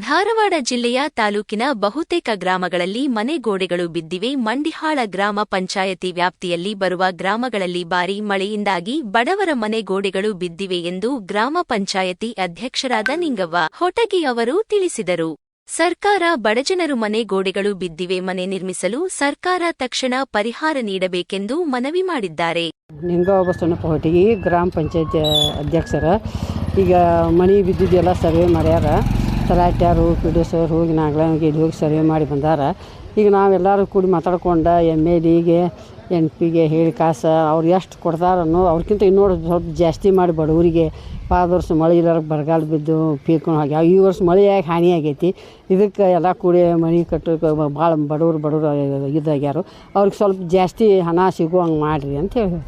ಧಾರವಾಡ ಜಿಲ್ಲೆಯ ತಾಲೂಕಿನ ಬಹುತೇಕ ಗ್ರಾಮಗಳಲ್ಲಿ ಮನೆ ಗೋಡೆಗಳು ಬಿದ್ದಿವೆ. ಮಂಡಿಹಾಳ ಗ್ರಾಮ ಪಂಚಾಯತಿ ವ್ಯಾಪ್ತಿಯಲ್ಲಿ ಬರುವ ಗ್ರಾಮಗಳಲ್ಲಿ ಭಾರೀ ಮಳೆಯಿಂದಾಗಿ ಬಡವರ ಮನೆ ಗೋಡೆಗಳು ಬಿದ್ದಿವೆ ಎಂದು ಗ್ರಾಮ ಪಂಚಾಯತಿ ಅಧ್ಯಕ್ಷರಾದ ನಿಂಗವ್ವ ಹೊಟಗಿ ಅವರು ತಿಳಿಸಿದರು. ಸರ್ಕಾರ ಬಡಜನರು ಮನೆ ಗೋಡೆಗಳು ಬಿದ್ದಿವೆ. ಮನೆ ನಿರ್ಮಿಸಲು ಸರ್ಕಾರ ತಕ್ಷಣ ಪರಿಹಾರ ನೀಡಬೇಕೆಂದು ಮನವಿ ಮಾಡಿದ್ದಾರೆ. ಹೊಟ್ಟಿಗೆ ಗ್ರಾಮ ಪಂಚಾಯತಿ ಅಧ್ಯಕ್ಷರ. ಈಗ ಮನೆ ಬಿದ್ದಿದ್ದೆಲ್ಲ ಸರ್ವೆ ಮಾಡ್ಯಾರ. ತಲಾಟ್ಯಾರು ಪಿ ಡಿ ಅವ್ರು ಹೋಗಿ ನಾಗ್ಲಾಂಗಿ ಇಲ್ಲಿ ಹೋಗಿ ಸರ್ವೆ ಮಾಡಿ ಬಂದಾರ. ಈಗ ನಾವೆಲ್ಲರೂ ಕೂಡಿ ಮಾತಾಡ್ಕೊಂಡು ಎಂ ಎಲ್ ಎಗೆ, ಎನ್ ಪಿಗೆ ಹೇಳಿ ಕಾಸ, ಅವ್ರು ಎಷ್ಟು ಕೊಡ್ತಾರನ್ನೋ ಅವ್ರಿಗಿಂತ ಇನ್ನೂ ಸ್ವಲ್ಪ ಜಾಸ್ತಿ ಮಾಡಿ ಬಡವರಿಗೆ ಪಾದ ವರ್ಷ ಮಳೆ ಇಲ್ಲಾರ ಬರಗಾಲ ಬಿದ್ದು ಪೀಕೊಂಡು ಹೋಗ್ಯಾವ ಈ ವರ್ಷ ಮಳೆಯಾಗಿ ಹಾನಿ ಆಗೈತಿ. ಇದಕ್ಕೆ ಎಲ್ಲ ಕೂಡಿ ಮನೆ ಕಟ್ಟೋಕೆ ಭಾಳ ಬಡವರು ಬಡವರು ಇದಾಗ್ಯಾರು. ಅವ್ರಿಗೆ ಸ್ವಲ್ಪ ಜಾಸ್ತಿ ಹಣ ಸಿಗುವಂಗೆ ಮಾಡಿರಿ ಅಂತ ಹೇಳಿ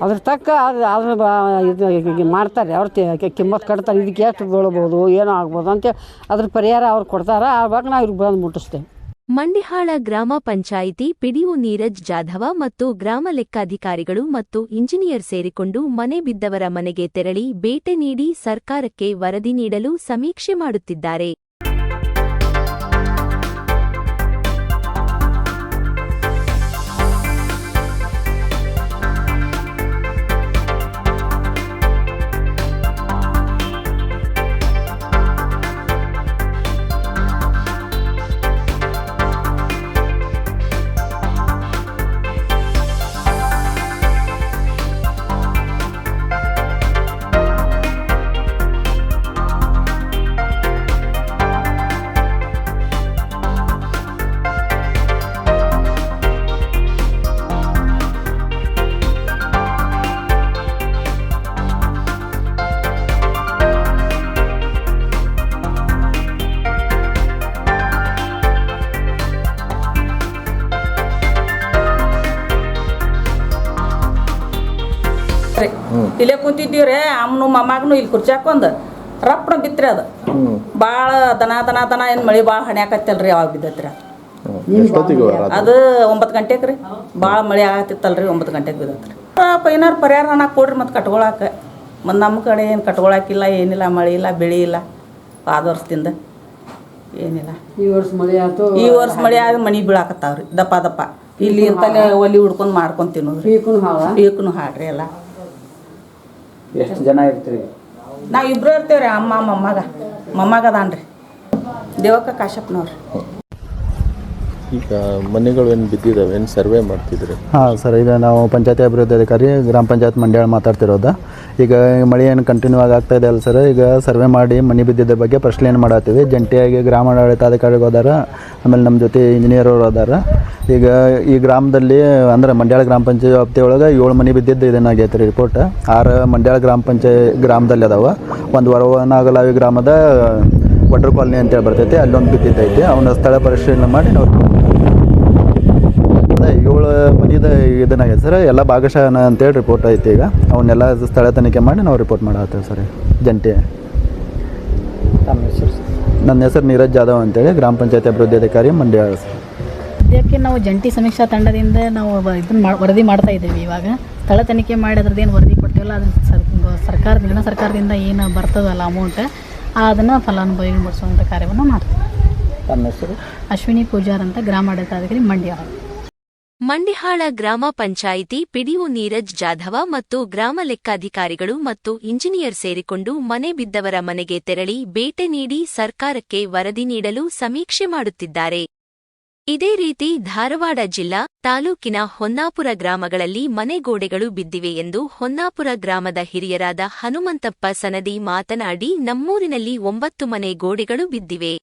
ಅದ್ರ ತಕ್ಕ ಅದು ಮಾಡ್ತಾರೆ. ಅವ್ರು ಕಿಮ್ಮತ್ತು ಕಟ್ತಾರೆ. ಇದಕ್ಕೆ ಎಷ್ಟು ಬೀಳ್ಬೋದು, ಏನೋ ಆಗ್ಬೋದು ಅಂತ ಅದ್ರ ಪರಿಹಾರ ಅವ್ರು ಕೊಡ್ತಾರೆ. ಆವಾಗ ನಾವು ಇವ್ರಿಗೆ ಬಂದು ಮುಟ್ಟಿಸ್ತೇವೆ ಮಂಡಿಹಾಳ ಗ್ರಾಮ ಪಂಚಾಯಿತಿ ಪಿಡಿಒ ನೀರಜ್ ಜಾಧವ ಮತ್ತು ಗ್ರಾಮ ಲೆಕ್ಕಾಧಿಕಾರಿಗಳು ಮತ್ತು ಇಂಜಿನಿಯರ್ ಸೇರಿಕೊಂಡು ಮನೆ ಬಿದ್ದವರ ಮನೆಗೆ ತೆರಳಿ ಬೇಟೆ ನೀಡಿ ಸರ್ಕಾರಕ್ಕೆ ವರದಿ ನೀಡಲು ಸಮೀಕ್ಷೆ ಮಾಡುತ್ತಿದ್ದಾರೆ. ರೀ ಇಲ್ಲೇ ಕುಂತಿದ್ದೀವ್ರಿ ಅಮ್ಮನು ಮಮ್ಮಗನು ಇಲ್ಲಿ ಕುರ್ಚಿ ಹಾಕೊಂಡ್ ರಪ್ಪನ ಬಿತ್ರಿ ಅದು. ಭಾಳ ದನ ದನ ದನ ಏನು ಮಳೆ ಭಾಳ ಹಣ್ಯಾಕತ್ತಲ್ರಿ ಅವಾಗ ಬಿದ್ದತ್ರಿ. ಅದು ಒಂಬತ್ ಗಂಟೆಕ್ರಿ ಬಾಳ ಒಂಬತ್ತು ಗಂಟೆಗೆ ರೀ ಭಾಳ ಮಳೆ ಆಗತ್ತಿತ್ತಲ್ರಿ ಒಂಬತ್ತು ಗಂಟೆಗೆ ಬಿದ್ದತ್ರಿ. ಪಾಪ ಏನಾರು ಪರಿಹಾರ ಹಣ ಕೊಡ್ರಿ ಮತ್ತೆ ಕಟ್ಕೊಳಕ್ಕೆ ಮತ್ತು ನಮ್ಮ ಕಡೆ ಏನು ಕಟ್ಕೊಳಕಿಲ್ಲ ಏನಿಲ್ಲ ಮಳೆ ಇಲ್ಲ ಬೆಳೆ ಇಲ್ಲ. ಆದ ವರ್ಷದಿಂದ ಏನಿಲ್ಲ. ಈ ವರ್ಷ ಮಳೆ ಆಯ್ತು ಈ ವರ್ಷ ಮಳೆ ಆಗಿ ಮನೆ ಬೀಳಾಕತ್ತಾವ್ರಿ ದಪ್ಪ ದಪ್ಪ. ಇಲ್ಲಿ ಒಲಿ ಹುಡ್ಕೊಂಡು ಮಾಡ್ಕೊಂಡು ತಿನ್ನೋದ್ರಿ. ಪೀಕನು ಹಾಳ. ಈಕನು ಹಾಡ್ರಿ ಎಲ್ಲ. ಎಷ್ಟು ಜನ ಇರ್ತೀರಿ? ನಾವು ಇಬ್ಬರು ಇರ್ತೀವಿ ರೀ ಅಮ್ಮ ಮೊಮ್ಮಗ ಮೊಮ್ಮಗ ಅದಾನ್ರಿ. ದೇವಕ್ಕ ಕಾಶಪ್ಪನವ್ರಿ ಈಗ ಮನೆಗಳು ಏನು ಬಿದ್ದಿದ್ದಾವೆ ಏನು ಸರ್ವೆ ಮಾಡ್ತಿದ್ರೆ ಹಾಂ ಸರ್ ಈಗ ನಾವು ಪಂಚಾಯತಿ ಅಭಿವೃದ್ಧಿ ಅಧಿಕಾರಿ ಗ್ರಾಮ ಪಂಚಾಯತ್ ಮಂಡ್ಯ ಮಾತಾಡ್ತಿರೋದು. ಈಗ ಮಳೆ ಏನು ಕಂಟಿನ್ಯೂ ಆಗಿ ಆಗ್ತಾ ಇದೆ ಅಲ್ಲ ಸರ್ ಈಗ ಸರ್ವೆ ಮಾಡಿ ಮನೆ ಬಿದ್ದಿದ್ದ ಬಗ್ಗೆ ಏನು ಮಾಡತ್ತೀವಿ. ಜಂಟಿಯಾಗಿ ಗ್ರಾಮ ಆಡಳಿತಾಧಿಕಾರಿಗಳು ಅದಾರ ಆಮೇಲೆ ನಮ್ಮ ಜೊತೆ ಇಂಜಿನಿಯರ್ ಅವರು ಅದಾರ. ಈಗ ಈ ಗ್ರಾಮದಲ್ಲಿ ಅಂದ್ರೆ ಮಂಡ್ಯಾಳ ಗ್ರಾಮ ಪಂಚಾಯತ್ ವ್ಯಾಪ್ತಿಯೊಳಗೆ ಏಳು ಮನೆ ಬಿದ್ದಿದ್ದು ಇದನ್ನಾಗೈತೆ ರೀ ರಿಪೋರ್ಟ್ ಆರು ಮಂಡ್ಯಾಳ ಗ್ರಾಮ ಪಂಚಾಯತ್ ಗ್ರಾಮದಲ್ಲಿ ಅದಾವ. ಒಂದು ವರವನಾಗಲಾವಿ ಗ್ರಾಮದ ವಡ್ರ್ ಕಾಲನಿ ಅಂತೇಳಿ ಬರ್ತೈತಿ. ಅಲ್ಲೊಂದು ಬಿದ್ದಿದ್ದೈತಿ. ಅವನ ಸ್ಥಳ ಪರಿಶೀಲನೆ ಮಾಡಿ ನಾವು ಅದೇ ಏಳು ಮನಿದ ಇದನ್ನಾಗೈತೆ ಸರ್ ಎಲ್ಲ ಭಾಗಶಃ ಅಂತೇಳಿ ರಿಪೋರ್ಟ್ ಐತಿ ಈಗ. ಅವನ್ನೆಲ್ಲ ಸ್ಥಳ ತನಿಖೆ ಮಾಡಿ ನಾವು ರಿಪೋರ್ಟ್ ಮಾಡತ್ತೇವೆ ಸರ್ ಜಂಟಿ. ನನ್ನ ಹೆಸರು ನೀರಜ್ ಜಾಧವ್ ಅಂತೇಳಿ ಗ್ರಾಮ ಪಂಚಾಯತ್ ಅಭಿವೃದ್ಧಿ ಅಧಿಕಾರಿ ಮಂಡ್ಯ. ಸರ್ ಸದ್ಯಕ್ಕೆ ನಾವು ಜಂಟಿ ಸಮೀಕ್ಷಾ ತಂಡದಿಂದ ನಾವು ಇದನ್ನ ಮಾ ವರದಿ ಮಾಡ್ತಾ ಇದ್ದೇವೆ ಇವಾಗ. ಸ್ಥಳ ತನಿಖೆ ಮಾಡಿ ಅದ್ರದ್ದು ಏನು ವರದಿ ಕೊಡ್ತೀವಲ್ಲ ಅದನ್ನ ಸರ್ ಸರ್ಕಾರದಿಂದ ಸರ್ಕಾರದಿಂದ ಏನು ಬರ್ತದಲ್ಲ ಅಮೌಂಟ್ ಅದನ್ನು ಫಲಾನುಭವಿಗಳು ಮುಡಿಸುವಂಥ ಕಾರ್ಯವನ್ನು ಮಾಡ್ತೀವಿ. ತಮ್ಮ ಹೆಸರು? ಅಶ್ವಿನಿ ಪೂಜಾರ್ ಅಂತ ಗ್ರಾಮ ಆಡಳಿತಾಧಿಕಾರಿ ಮಂಡ್ಯ ಮಂಡಿಹಾಳ ಗ್ರಾಮ ಪಂಚಾಯಿತಿ ಪಿಡಿಒ ನೀರಜ್ ಜಾಧವ ಮತ್ತು ಗ್ರಾಮ ಲೆಕ್ಕಾಧಿಕಾರಿಗಳು ಮತ್ತು ಇಂಜಿನಿಯರ್ ಸೇರಿಕೊಂಡು ಮನೆ ಬಿದ್ದವರ ಮನೆಗೆ ತೆರಳಿ ಬೇಟೆ ನೀಡಿ ಸರ್ಕಾರಕ್ಕೆ ವರದಿ ನೀಡಲು ಸಮೀಕ್ಷೆ ಮಾಡುತ್ತಿದ್ದಾರೆ. ಇದೇ ರೀತಿ ಧಾರವಾಡ ಜಿಲ್ಲಾ, ತಾಲೂಕಿನ ಹೊನ್ನಾಪುರ ಗ್ರಾಮಗಳಲ್ಲಿ ಮನೆಗೋಡೆಗಳು ಬಿದ್ದಿವೆ ಎಂದು ಹೊನ್ನಾಪುರ ಗ್ರಾಮದ ಹಿರಿಯರಾದ ಹನುಮಂತಪ್ಪ ಸನದಿ ಮಾತನಾಡಿ, ನಮ್ಮೂರಿನಲ್ಲಿ ಒಂಬತ್ತು ಮನೆ ಗೋಡೆಗಳು ಬಿದ್ದಿವೆ.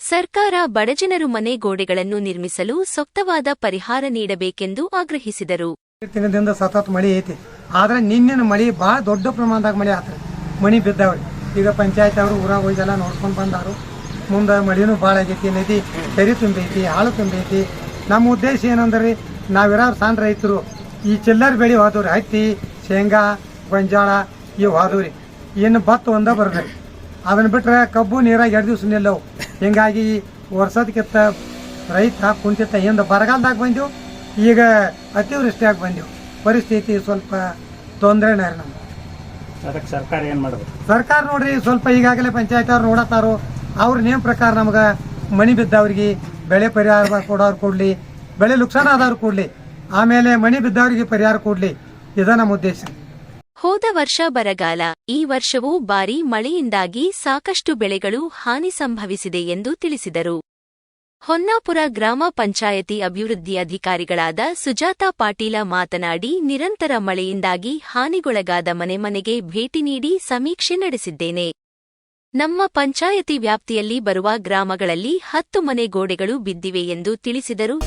ಸರ್ಕಾರ ಬಡಜನರು ಮನೆ ಗೋಡೆಗಳನ್ನು ನಿರ್ಮಿಸಲು ಸೂಕ್ತವಾದ ಪರಿಹಾರ ನೀಡಬೇಕೆಂದು ಆಗ್ರಹಿಸಿದರು. ದಿನದಿಂದ ಸತತ ಮಳೆ ಐತಿ. ಆದ್ರೆ ನಿನ್ನಿನ ಮಳೆ ಬಹಳ ದೊಡ್ಡ ಪ್ರಮಾಣದಾಗ ಮಳೆ ಆತ ಮಣಿ ಬಿದ್ದಾವ್ರಿ. ಈಗ ಪಂಚಾಯತ್ ಅವರು ಊರಾಗ ಹೋಗಿದೆಲ್ಲ ನೋಡ್ಕೊಂಡು ಬಂದಾರು. ಮುಂದೆ ಮಳಿನೂ ಭಾಳ ಆಗೈತಿ. ನದಿ, ಕೆರೆ ತುಂಬೈತಿ ಹಾಳು ತುಂಬೈತಿ ನಮ್ಮ ಉದ್ದೇಶ ಏನಂದ್ರೆ ನಾವಿರೋ ಸಣ್ಣ ರೈತರು, ಈ ಚಿಲ್ಲರ್ ಬೆಳೆ ಹೋದವ್ರಿ. ಹತ್ತಿ, ಶೇಂಗಾ, ಗೊಂಜಾಳ ಇವು ಹೋದವ್ರಿ. ಇನ್ನು ಭತ್ತ ಒಂದ ಬರ್ಬೇಕು ಅದನ್ನ ಬಿಟ್ರೆ ಕಬ್ಬು ನೀರಾಗಿ ಎರಡು ದಿವ್ಸ ನಿಲ್ಲವು. ಹಿಂಗಾಗಿ ವರ್ಷದಕ್ಕಿಂತ ರೈತ ಕುಂತಿತ್ತ ಹಿಂದೆ ಬರಗಾಲದಾಗ ಬಂದೆವು ಈಗ ಅತಿವೃಷ್ಟಿಯಾಗಿ ಬಂದೆವು ಪರಿಸ್ಥಿತಿ ಸ್ವಲ್ಪ ತೊಂದರೆನೇ ನಮ್ಗೆ ಅದಕ್ಕೆ ಸರ್ಕಾರ ಏನು ಮಾಡಬೇಕು? ಸರ್ಕಾರ ನೋಡ್ರಿ ಸ್ವಲ್ಪ ಈಗಾಗಲೇ ಪಂಚಾಯತ್ ಅವ್ರು ನೋಡತ್ತಾರು. ಅವ್ರ ನೇಮ್ ಪ್ರಕಾರ ನಮ್ಗೆ ಮಣಿ ಬಿದ್ದವ್ರಿಗೆ ಬೆಳೆ ಪರಿಹಾರ ಕೊಡೋರು ಕೊಡಲಿ ಬೆಳೆ ನುಕ್ಸಾನ ಆದವ್ರು ಕೊಡಲಿ ಆಮೇಲೆ ಮಣಿ ಬಿದ್ದವ್ರಿಗೆ ಪರಿಹಾರ ಕೊಡಲಿ ಇದ ನಮ್ಮ ಉದ್ದೇಶ. ಹೋದ ವರ್ಷ ಬರಗಾಲ. ಈ ವರ್ಷವೂ ಭಾರೀ ಮಳೆಯಿಂದಾಗಿ ಸಾಕಷ್ಟು ಬೆಳೆಗಳು ಹಾನಿ ಸಂಭವಿಸಿದೆ ಎಂದು ತಿಳಿಸಿದರು. ಹೊನ್ನಾಪುರ ಗ್ರಾಮ ಪಂಚಾಯತಿ ಅಭಿವೃದ್ಧಿ ಅಧಿಕಾರಿಗಳಾದ ಸುಜಾತಾ ಪಾಟೀಲ ಮಾತನಾಡಿ, ನಿರಂತರ ಮಳೆಯಿಂದಾಗಿ ಹಾನಿಗೊಳಗಾದ ಮನೆ ಮನೆಗೆ ಭೇಟಿ ನೀಡಿ ಸಮೀಕ್ಷೆ ನಡೆಸಿದ್ದೇನೆ. ನಮ್ಮ ಪಂಚಾಯತಿ ವ್ಯಾಪ್ತಿಯಲ್ಲಿ ಬರುವ ಗ್ರಾಮಗಳಲ್ಲಿ ಹತ್ತು ಮನೆ ಗೋಡೆಗಳು ಬಿದ್ದಿವೆ ಎಂದು ತಿಳಿಸಿದರು.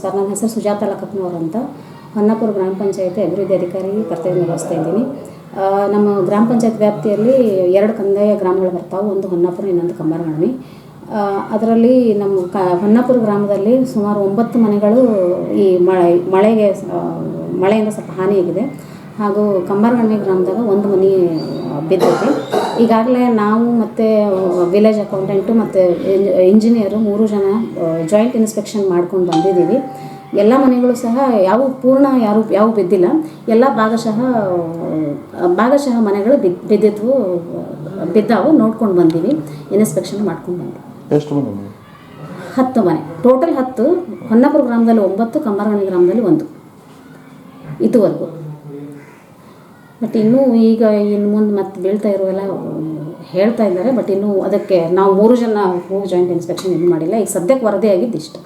ನಮಸ್ಕಾರ. ನನ್ನ ಹೆಸರು ಸುಜಾತ ಲಕ್ಕಪ್ಪನವ್ರು ಅಂತ. ಹೊನ್ನಾಪುರ ಗ್ರಾಮ ಪಂಚಾಯತಿ ಅಭಿವೃದ್ಧಿ ಅಧಿಕಾರಿ ಕರ್ತವ್ಯ ನಿರ್ವಹಿಸ್ತಾ ಇದ್ದೀನಿ. ನಮ್ಮ ಗ್ರಾಮ ಪಂಚಾಯತ್ ವ್ಯಾಪ್ತಿಯಲ್ಲಿ ಎರಡು ಕಂದಾಯ ಗ್ರಾಮಗಳು ಬರ್ತಾವೆ. ಒಂದು ಹೊನ್ನಾಪುರ, ಇನ್ನೊಂದು ಕಮ್ಮರಗಣವಿ ಅದರಲ್ಲಿ ನಮ್ಮ ಕ, ಹೊನ್ನಾಪುರ ಗ್ರಾಮದಲ್ಲಿ ಸುಮಾರು ಒಂಬತ್ತು ಮನೆಗಳು ಈ ಮಳೆ, ಮಳೆಗೆ ಮಳೆಯಿಂದ ಸ್ವಲ್ಪ ಹಾನಿಯಾಗಿದೆ. ಹಾಗೂ ಕಂಬಾರಗಣ್ಣಿ ಗ್ರಾಮದಾಗ ಒಂದು ಮನೆ ಬಿದ್ದೈತೆ. ಈಗಾಗಲೇ ನಾವು ಮತ್ತು ವಿಲೇಜ್ ಅಕೌಂಟೆಂಟು ಮತ್ತು ಇಂಜಿನಿಯರು ಮೂರು ಜನ ಜಾಯಿಂಟ್ ಇನ್ಸ್ಪೆಕ್ಷನ್ ಮಾಡ್ಕೊಂಡು ಬಂದಿದ್ದೀವಿ. ಎಲ್ಲ ಮನೆಗಳು ಸಹ ಯಾವ ಪೂರ್ಣ ಯಾರು ಯಾವ ಬಿದ್ದಿಲ್ಲ. ಎಲ್ಲ ಭಾಗಶಃ ಭಾಗಶಃ ಮನೆಗಳು ಬಿದ್ದು ಬಿದ್ದಿದ್ವು ಬಿದ್ದಾವು. ನೋಡ್ಕೊಂಡು ಬಂದೀವಿ. ಇನ್ಸ್ಪೆಕ್ಷನ್ ಮಾಡ್ಕೊಂಡು ಬಂದ್ವಿ. ಎಷ್ಟು ಮನೆ? ಹತ್ತು ಮನೆ. ಟೋಟಲ್ ಹತ್ತು. ಹೊನ್ನಾಪುರ ಗ್ರಾಮದಲ್ಲಿ ಒಂಬತ್ತು ಕಂಬಾರಗಣಿ ಗ್ರಾಮದಲ್ಲಿ ಒಂದು. ಇದುವರೆಗೂ. ಬಟ್ ಇನ್ನೂ ಈಗ ಇನ್ನು ಮುಂದೆ ಮತ್ತೆ ಬೀಳ್ತಾ ಇರುವೆಲ್ಲ, ಹೇಳ್ತಾ ಇದ್ದಾರೆ ಬಟ್ ಇನ್ನೂ ಅದಕ್ಕೆ ನಾವು ಮೂರು ಜನ ಹೋಗಿ ಜಾಯಿಂಟ್ ಇನ್ಸ್ಪೆಕ್ಷನ್ ಇದು ಮಾಡಿಲ್ಲ. ಈಗ ಸದ್ಯಕ್ಕೆ ವರದಿ ಆಗಿದ್ದು ಇಷ್ಟ.